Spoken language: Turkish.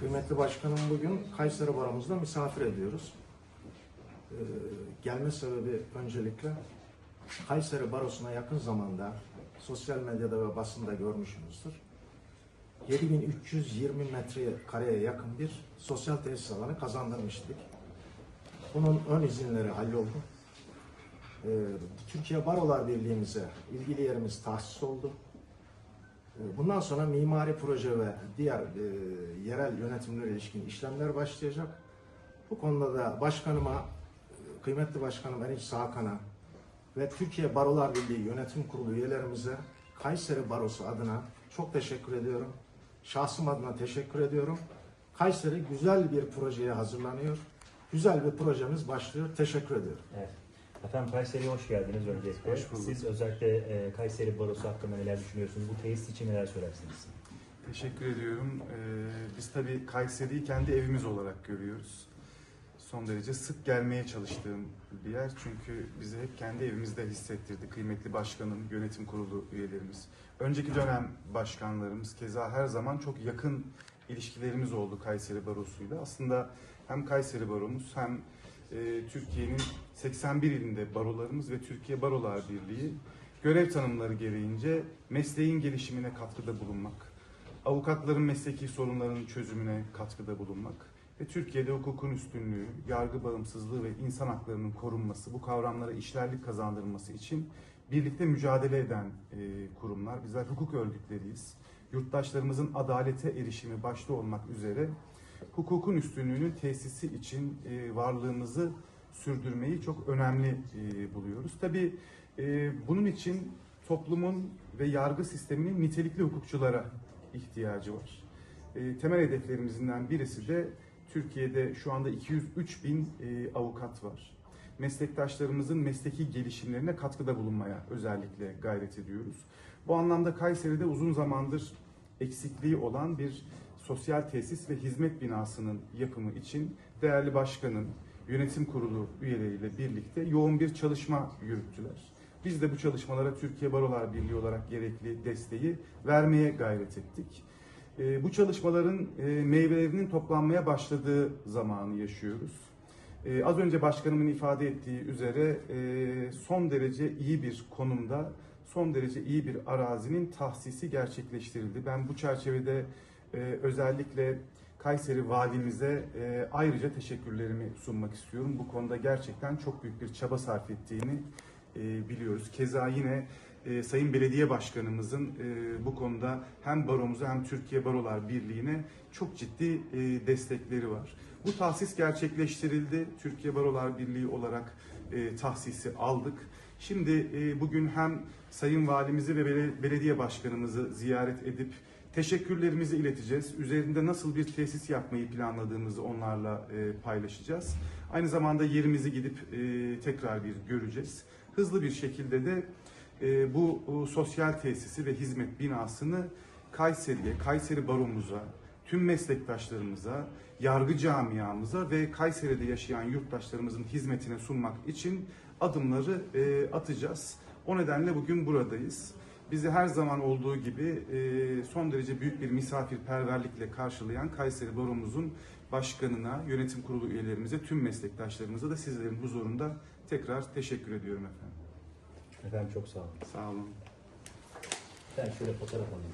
Kıymetli başkanım bugün Kayseri Baro'muzda misafir ediyoruz. Ee, gelme sebebi öncelikle Kayseri Barosu'na yakın zamanda sosyal medyada ve basında görmüşsünüzdür. 7320 metrekareye yakın bir sosyal tesis alanı kazandırmıştık. Bunun ön izinleri halloldu. Ee, Türkiye Barolar Birliği'mize ilgili yerimiz tahsis oldu. Ee, Bundan sonra mimari proje ve diğer e, yerel yönetimlere ilişkin işlemler başlayacak. Bu konuda da başkanıma, e, kıymetli başkanım Erinç Sağkan'a ve Türkiye Barolar Birliği Yönetim Kurulu üyelerimize Kayseri Barosu adına çok teşekkür ediyorum. Şahsım adına teşekkür ediyorum. Kayseri güzel bir projeye hazırlanıyor. Güzel bir projemiz başlıyor. Teşekkür ediyorum. Evet. Efendim Kayseri'ye hoş geldiniz öncelikle. Hoş bulduk. Siz özellikle e, Kayseri Barosu hakkında neler düşünüyorsunuz? Bu tesis için neler söylersiniz? Teşekkür ediyorum. Ee, biz tabii Kayseri'yi kendi evimiz olarak görüyoruz. Son derece sık gelmeye çalıştığım bir yer. Çünkü bizi hep kendi evimizde hissettirdi. Kıymetli başkanım, yönetim kurulu üyelerimiz. Önceki dönem başkanlarımız keza her zaman çok yakın ilişkilerimiz oldu Kayseri Barosu'yla. Aslında hem Kayseri Baromuz hem Türkiye'nin 81 ilinde barolarımız ve Türkiye Barolar Birliği görev tanımları gereğince mesleğin gelişimine katkıda bulunmak, avukatların mesleki sorunlarının çözümüne katkıda bulunmak ve Türkiye'de hukukun üstünlüğü, yargı bağımsızlığı ve insan haklarının korunması, bu kavramlara işlerlik kazandırılması için birlikte mücadele eden e, kurumlar. Bizler hukuk örgütleriyiz. Yurttaşlarımızın adalete erişimi başta olmak üzere hukukun üstünlüğünün tesisi için e, varlığımızı sürdürmeyi çok önemli e, buluyoruz. Tabii e, bunun için toplumun ve yargı sisteminin nitelikli hukukçulara ihtiyacı var. E, temel hedeflerimizden birisi de Türkiye'de şu anda 203 bin e, avukat var. Meslektaşlarımızın mesleki gelişimlerine katkıda bulunmaya özellikle gayret ediyoruz. Bu anlamda Kayseri'de uzun zamandır eksikliği olan bir sosyal tesis ve hizmet binasının yapımı için değerli başkanın, yönetim kurulu üyeleriyle birlikte yoğun bir çalışma yürüttüler. Biz de bu çalışmalara Türkiye Barolar Birliği olarak gerekli desteği vermeye gayret ettik. Ee, Bu çalışmaların e, meyvelerinin toplanmaya başladığı zamanı yaşıyoruz. Ee, Az önce başkanımın ifade ettiği üzere e, son derece iyi bir konumda, son derece iyi bir arazinin tahsisi gerçekleştirildi. Ben bu çerçevede e, özellikle Kayseri valimize e, ayrıca teşekkürlerimi sunmak istiyorum. Bu konuda gerçekten çok büyük bir çaba sarf ettiğini e, biliyoruz. Keza yine e, Sayın Belediye Başkanımızın bu konuda hem baromuza hem Türkiye Barolar Birliği'ne çok ciddi destekleri var. Bu tahsis gerçekleştirildi. Türkiye Barolar Birliği olarak tahsisi aldık. Şimdi bugün hem Sayın Valimizi ve bele- Belediye Başkanımızı ziyaret edip teşekkürlerimizi ileteceğiz. Üzerinde nasıl bir tesis yapmayı planladığımızı onlarla e, paylaşacağız. Aynı zamanda yerimizi gidip e, tekrar bir göreceğiz. Hızlı bir şekilde de e, bu e, sosyal tesisi ve hizmet binasını Kayseri'ye, Kayseri Baromuza, tüm meslektaşlarımıza, yargı camiamıza ve Kayseri'de yaşayan yurttaşlarımızın hizmetine sunmak için adımları e, atacağız. O nedenle bugün buradayız. Bizi her zaman olduğu gibi e, son derece büyük bir misafirperverlikle karşılayan Kayseri Baromuzun başkanına, yönetim kurulu üyelerimize, tüm meslektaşlarımıza da sizlerin huzurunda tekrar teşekkür ediyorum efendim. Efendim çok sağ olun. Sağ olun. Ben şöyle fotoğraf alayım.